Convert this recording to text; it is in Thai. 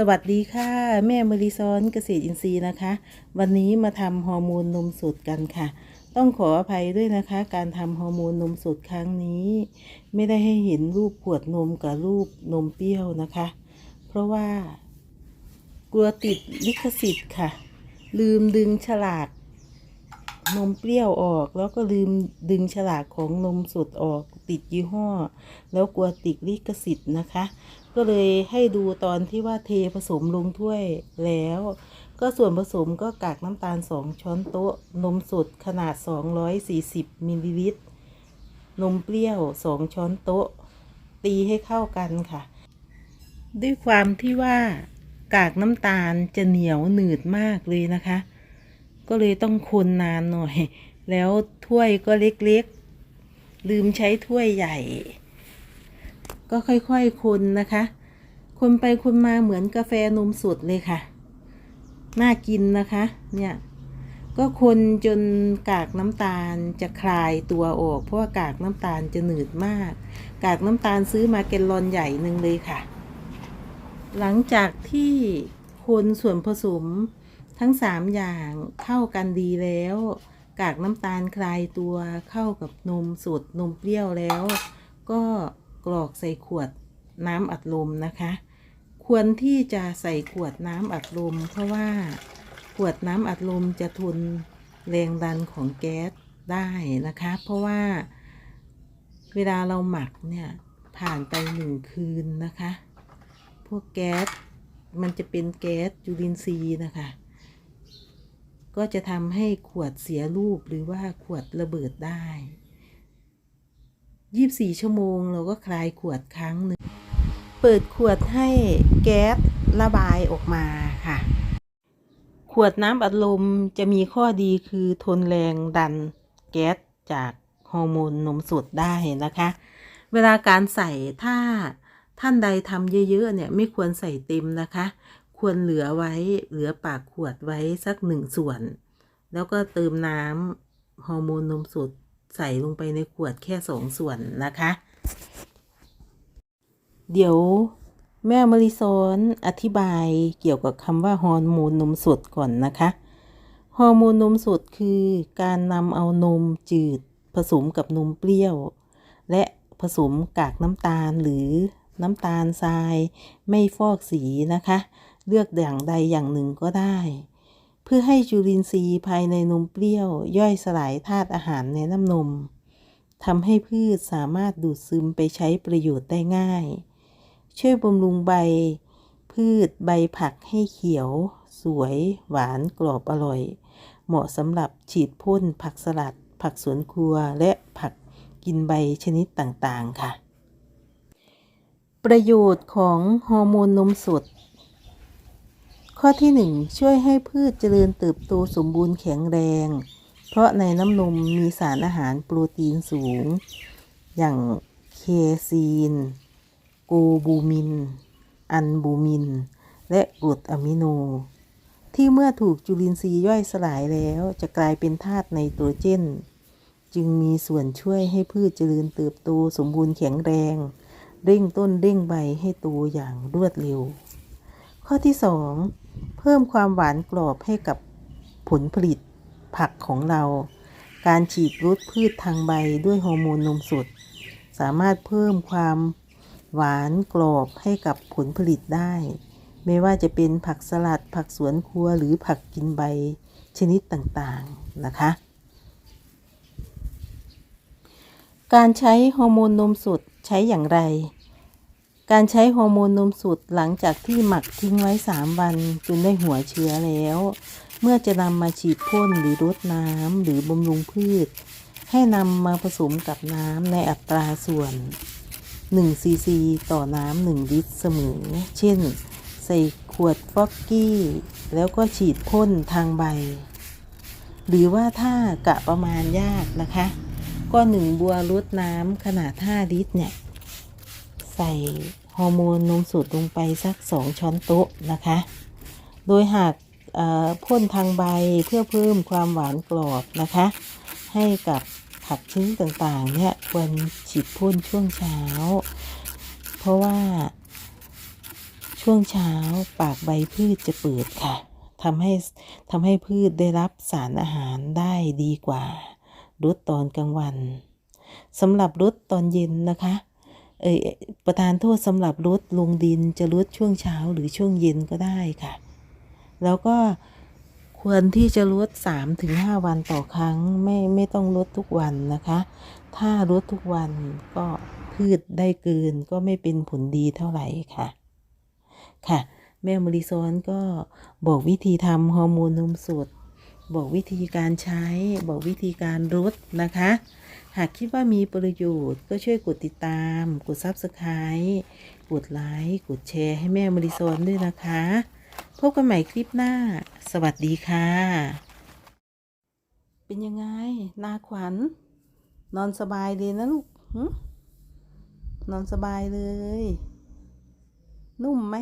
สวัสดีค่ะ แม่มริซอนเกษตรอินทรีย์นะคะ วันนี้มาทำฮอร์โมนนมสดกันค่ะ ต้องขออภัยด้วยนะคะ การทำฮอร์โมนนมสดครั้งนี้ ไม่ได้ให้เห็นรูปขวดนมกับรูปนมเปรี้ยวนะคะ เพราะว่า กลัวติดลิขสิทธิ์ค่ะ ลืมดึงฉลากนมเปรี้ยวออกแล้วก็ลืมดึงฉลากของนมสดออกติดยี่ห้อ แล้วกลัวติดลิขสิทธิ์นะคะ ก็เลยให้ดูตอนที่ว่าเทผสมลงถ้วยแล้ว ก็ส่วนผสมก็กากน้ำตาล 2 ช้อนโต๊ะ นมสดขนาด 240มิลลิลิตร นมเปรี้ยว 2 ช้อนโต๊ะ ตีให้เข้ากันค่ะ ด้วยความที่ว่ากากน้ำตาลจะเหนียวหนืดมากเลยนะคะ ก็เลยต้องคนนานหน่อย แล้วถ้วยก็เล็กๆ ลืมใช้ถ้วยใหญ่ ก็ค่อยๆคนนะคะ คนไปคนมาเหมือนกาแฟนมสดเลยค่ะ น่ากินนะคะ เนี่ย ก็คนจนกากน้ำตาลจะคลายตัวออก เพราะว่ากากน้ำตาลจะหนืดมาก กากน้ำตาลซื้อมาแกลลอนใหญ่หนึ่งเลยค่ะ หลังจากที่คนส่วนผสมทั้งสามอย่างเข้ากันดีแล้ว กากน้ำตาลคลายตัวเข้ากับนมสดนมเปรี้ยวแล้ว ก็ กรอกใส่ขวดน้ำอัดลมนะคะ ควรที่จะใส่ขวดน้ำอัดลม เพราะว่าขวดน้ำอัดลมจะทนแรงดันของแก๊สได้นะคะ เพราะว่าเวลาเราหมักเนี่ยผ่านไปหนึ่งคืนนะคะ พวกแก๊สมันจะเป็นแก๊สจุลินทรีย์นะคะ ก็จะทำให้ขวดเสียรูปหรือว่าขวดระเบิดได้ 24 ชั่วโมง เราก็คลายขวดครั้งหนึ่ง เปิดขวดให้แก๊สระบายออกมาค่ะ ขวดน้ำอัดลมจะมีข้อดีคือทนแรงดันแก๊สจากฮอร์โมนนมสดได้นะคะ เวลาการใส่ถ้าท่านใดทำเยอะๆเนี่ยไม่ควรใส่เต็มนะคะ ควรเหลือไว้เหลือปากขวดไว้สักหนึ่งส่วน แล้วก็เติมน้ำฮอร์โมนนมสด ใส่ลงไปในขวดแค่สองส่วนนะคะ เดี๋ยวแม่มริซอนอธิบายเกี่ยวกับคำว่าฮอร์โมนนมสดก่อนนะคะฮอร์โมนนมสดคือการนำเอานมจืดผสมกับนมเปรี้ยว และผสมกากน้ำตาลหรือน้ำตาลทราย ไม่ฟอกสีนะคะ เลือกอย่างใดอย่างหนึ่งก็ได้ เพื่อให้จุลินทรีย์ภายในนมเปรี้ยว ย่อยสลายธาตุอาหารในน้ำนมทำให้พืชสามารถดูดซึมไปใช้ประโยชน์ได้ง่าย ช่วยบำรุงใบ พืชใบผักให้เขียว สวย หวานกรอบอร่อย เหมาะสำหรับฉีดพ่นผักสลัด ผักสวนครัวและผักกินใบชนิดต่างๆค่ะ ประโยชน์ของฮอร์โมนนมสด ข้อที่ 1 ช่วยให้พืชเจริญเติบโตสมบูรณ์แข็งแรง เพราะในน้ำนมมีสารอาหารโปรตีนสูง อย่างเคซีน โกบูมิน อันบูมิน และกรดอะมิโน ที่เมื่อถูกจุลินทรีย์ย่อยสลายแล้วจะกลายเป็นธาตุไนโตรเจน จึงมีส่วนช่วยให้พืชเจริญเติบโตสมบูรณ์แข็งแรง เร่งต้นเร่งใบให้โตอย่างรวดเร็ว ข้อที่ 2 เพิ่มความหวานกรอบให้กับผลผลิตผักของเรา การฉีดลดพืชทางใบด้วยฮอร์โมนนมสดสามารถเพิ่มความหวานกรอบให้กับผลผลิตได้ ไม่ว่าจะเป็นผักสลัด ผักสวนครัวหรือผักกินใบชนิดต่างๆนะคะ การใช้ฮอร์โมนนมสดใช้อย่างไร การใช้ฮอร์โมนนมสดหลังจากที่หมักทิ้งไว้ 3 วันจนได้หัวเชื้อแล้ว เมื่อจะนำมาฉีดพ่นหรือรดน้ำหรือบำรุงพืช ให้นำมาผสมกับน้ำในอัตราส่วน1ซีซีต่อน้ำ1ลิตรเสมอ เช่น ใส่ขวดฟอกกี้ แล้วก็ฉีดพ่นทางใบ หรือว่าถ้ากะประมาณยากนะคะ ก็หนึ่งบัวรดน้ำขนาด 5 ลิตรเนี่ย ใส่ฮอร์โมนนมสดลงไปสัก 2 ช้อนโต๊ะนะคะ โดยหากพ่นทางใบเพื่อเพิ่มความหวานกรอบนะคะ ให้กับผักชนิดต่างๆเนี่ยควรฉีดพ่นช่วงเช้า เพราะว่าชช่วงเช้าปากใบพืชจะเปิดค่ะทำให้ทำให้พืชได้รับสารอาหารได้ดีกว่ารดตอนกลางวันสำหรับรดตอนเย็นนะคะ เอยประธานโทษสำหรับรดลงดินจะรดช่วงเช้าหรือช่วงเย็นก็ได้ค่ะ แล้วก็ควรที่จะลด3ถึง5วันต่อครั้งไม่ไม่ต้องลดทุกวันนะคะ ถ้าลดทุกวันก็พืชได้เกินก็ไม่เป็นผลดีเท่าไหร่ค่ะ ค่ะ แม่มริซอนก็บอกวิธีทำฮอร์โมนนมสด บอกวิธีการใช้ บอกวิธีการรดนะคะ หากคิดว่ามีประโยชน์ก็ช่วยกดติดตาม กด Subscribe กดไลค์ กดแชร์ให้แม่มริซอนด้วยนะคะ พบกันใหม่คลิปหน้า สวัสดีค่ะ เป็นยังไง นาขวัญ นอนสบายเลยนะลูกนอนสบายเลย นุ่มไหม